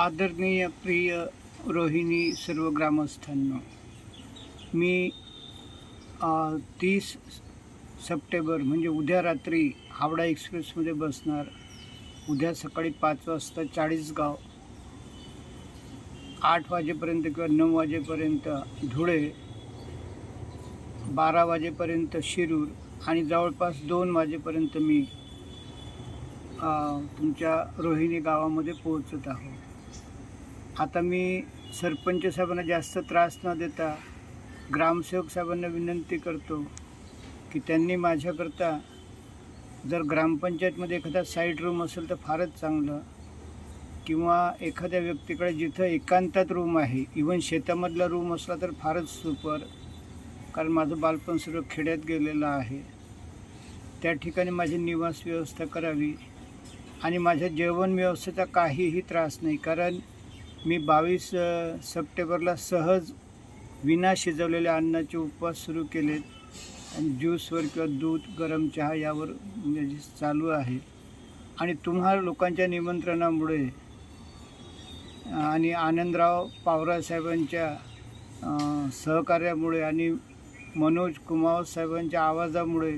आदरणीय प्रिय रोहिणी सर्व ग्रामस्थांनो मी तीस सप्टेंबर म्हणजे उद्या रात्री हावडा एक्सप्रेसमध्ये बसणार. उद्या सकाळी पाच वाजता चाळीसगाव आठ वाजेपर्यंत किंवा नऊ वाजेपर्यंत धुळे बारा वाजेपर्यंत शिरूर आणि जवळपास दोन वाजेपर्यंत मी तुमच्या रोहिणी गावामध्ये पोहोचत आहोत आता मी सरपंच साहेबांना जास्त त्रास न देता ग्रामसेवक साहेबांना विनंती करतो की त्यांनी माझ्याकरता जर ग्रामपंचायतमध्ये एखादा साईड रूम असेल तर फारच चांगलं. किंवा एखाद्या व्यक्तीकडे जिथं एकांतात रूम आहे इवन शेतामधला रूम असला तर फारच सुपर कारण माझं बालपण सर्व खेड्यात गेलेलं आहे. त्या ठिकाणी माझी निवास व्यवस्था करावी. आणि माझ्या जेवण व्यवस्थेचा काहीही त्रास नाही. कारण मी बावीस सप्टेंबरला सहज विना शिजवलेल्या अन्नाचे उपवास सुरू केलेत आणि ज्यूसवर किंवा दूध गरम चहा यावर म्हणजे चालू आहे. आणि तुम्हा लोकांच्या निमंत्रणामुळे आणि आनंदराव पावरा साहेबांच्या सहकार्यामुळे आणि मनोज कुमार साहेबांच्या आवाजामुळे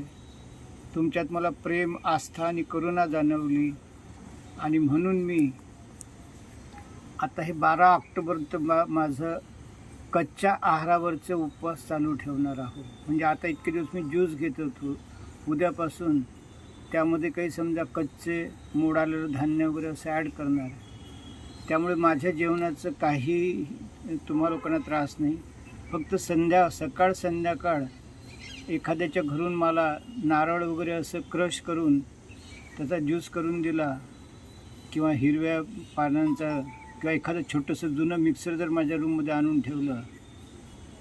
तुमच्यात मला प्रेम आस्था आणि करुणा जाणवली. आणि म्हणून मी आता हे बारा ऑक्टोबर मा माझं कच्च्या आहारावरचे उपवास चालू ठेवणार आहोत. म्हणजे आता इतके दिवस मी ज्यूस घेत होतो. उद्यापासून त्यामध्ये काही समजा कच्चे मोड आलेलं धान्य वगैरे असं ॲड करणार त्यामुळे माझ्या जेवणाचं काही तुम्हा लोकांना त्रास नाही. फक्त संध्या सकाळ संध्याकाळ एखाद्याच्या घरून मला नारळ वगैरे असं क्रश करून त्याचा ज्यूस करून दिला किंवा हिरव्या पानांचा किंवा एखादं छोटंसं जुनं मिक्सर जर माझ्या रूममध्ये आणून ठेवलं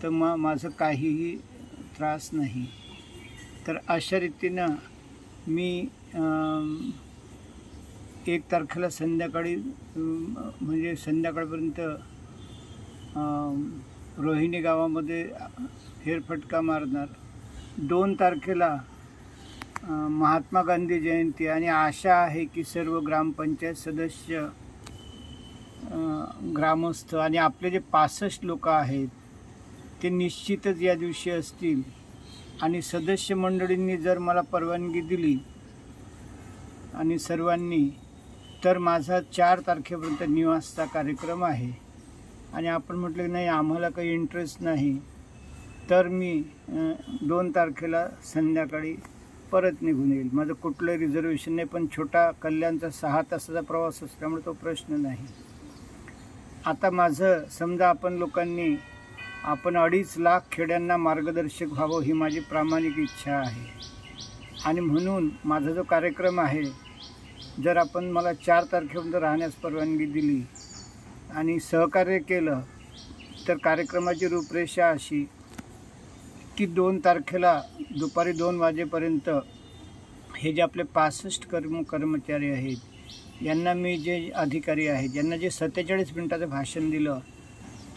तर मग माझं काहीही त्रास नाही. तर अशा रीतीनं मी एक तारखेला संध्याकाळी म्हणजे संध्याकाळपर्यंत रोहिणी गावामध्ये फेरफटका मारणार. दोन तारखेला महात्मा गांधी जयंती. आणि आशा आहे की सर्व ग्रामपंचायत सदस्य ग्रामस्थ आणि आपले जे पासष्ट लोक आहेत ते निश्चितच या दिवशी असतील. आणि सदस्य मंडळींनी जर मला परवानगी दिली आणि सर्वांनी तर माझा चार तारखेपर्यंत निवासचा कार्यक्रम आहे. आणि आपण म्हटलं की नाही आम्हाला काही इंटरेस्ट नाही. तर मी दोन तारखेला संध्याकाळी परत निघून येईल. माझं कुठलं रिझर्वेशन नाही पण छोटा कल्याणचा सहा तासाचा प्रवास असल्यामुळे तो प्रश्न नाही. आता माझं समजा आपण लोकांनी आपण अडीच लाख खेड्यांना मार्गदर्शक व्हावं ही माझी प्रामाणिक इच्छा आहे. आणि म्हणून माझा जो कार्यक्रम आहे जर आपण मला चार तारखेपर्यंत राहण्यास परवानगी दिली आणि सहकार्य केलं तर कार्यक्रमाची रूपरेषा अशी की दोन तारखेला दुपारी दोन वाजेपर्यंत हे जे आपले पासष्ट कर्म कर्मचारी आहेत यांना मी जे अधिकारी आहेत ज्यांना जे सत्तेचाळीस मिनटाचं भाषण दिलं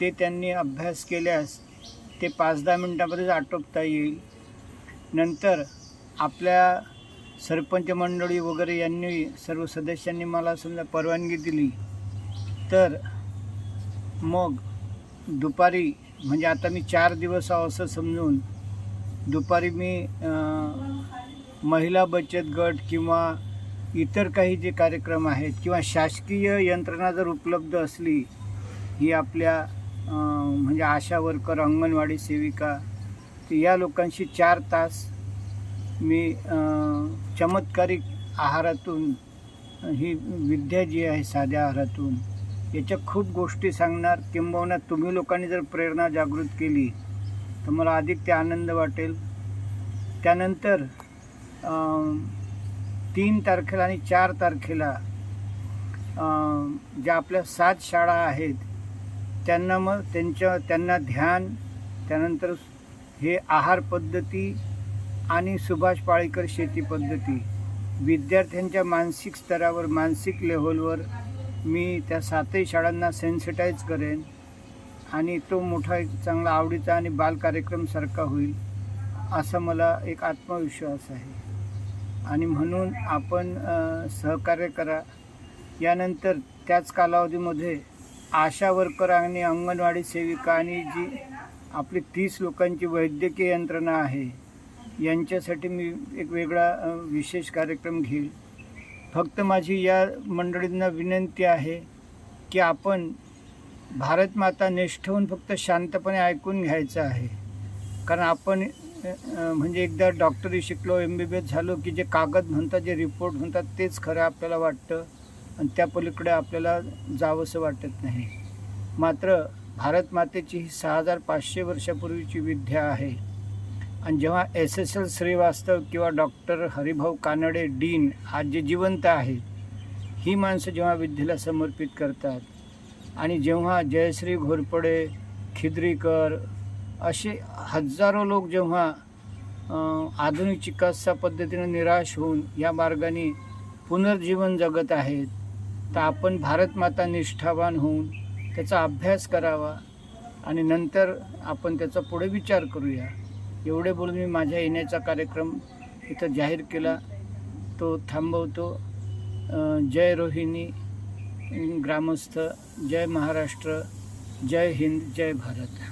ते त्यांनी अभ्यास केल्यास ते पाच दहा मिनटामध्येच आटोपता येईल. नंतर आपल्या सरपंच मंडळी वगैरे यांनी सर्व सदस्यांनी मला समजा परवानगी दिली तर मग दुपारी म्हणजे आता मी चार दिवस आहो असं समजून दुपारी मी महिला बचत गट किंवा इतर काही जे कार्यक्रम आहेत किंवा शासकीय यंत्रणा जर उपलब्ध असली ही आपल्या म्हणजे आशा वर्कर अंगणवाडी सेविका तर या लोकांशी चार तास मी चमत्कारिक आहारातून ही विद्या जी आहे साध्या आहारातून याच्या खूप गोष्टी सांगणार. किंबहुना तुम्ही लोकांनी जर प्रेरणा जागृत केली तर मला अधिक ते आनंद वाटेल. त्यानंतर तीन तारखेला आणि चार तारखेला ज्या आपल्या सात शाळा आहेत त्यांना मग त्यांच्या त्यांना ध्यान त्यानंतर हे आहार पद्धती आणि सुभाष पाळीकर शेती पद्धती. विद्यार्थ्यांच्या मानसिक स्तरावर मानसिक लेव्हलवर मी त्या सातही शाळांना सेन्सिटाईज करेन आणि तो मोठा एक चांगला आवडीचा आणि बाल कार्यक्रमसारखा होईल असा मला एक आत्मविश्वास आहे. आणि म्हणून आपण सहकार्य करा. यानंतर त्याच कालावधीमध्ये आशा वर्कर आणि अंगणवाडी सेविका आणि जी आपली तीस लोकांची वैद्यकीय यंत्रणा आहे यांच्यासाठी मी एक वेगळा विशेष कार्यक्रम घेईल. फक्त माझी या मंडळींना विनंती आहे की आपण भारत माता निष्ठ होऊन फक्त शांतपणे ऐकून घ्यायचं आहे. कारण आपण म्हणजे एकदा डॉक्टरी शिकलो एम बी बी एस झालो की जे कागद म्हणतात जे रिपोर्ट म्हणतात तेच खरं आपल्याला वाटतं आणि त्या पलीकडे आपल्याला जावंसं वाटत नाही. मात्र भारत मातेची ही सहा हजार पाचशे वर्षापूर्वीची विद्या आहे. आणि जेव्हा एस एस एल श्रीवास्तव किंवा डॉक्टर हरिभाऊ कानडे डीन आज जे जिवंत आहेत ही माणसं जेव्हा विद्येला समर्पित करतात आणि जेव्हा जयश्री घोरपडे खिद्रीकर असे हजारो लोक जेव्हा आधुनिक चिकित्सा पद्धतीनं निराश होऊन या मार्गाने पुनर्जीवन जगत आहेत तर आपण भारतमाता निष्ठावान होऊन त्याचा अभ्यास करावा आणि नंतर आपण त्याचा पुढे विचार करूया. एवढे बोलून मी माझ्या येण्याचा कार्यक्रम इथं जाहीर केला. तो थांबवतो. जय रोहिणी ग्रामस्थ जय महाराष्ट्र जय हिंद जय भारत.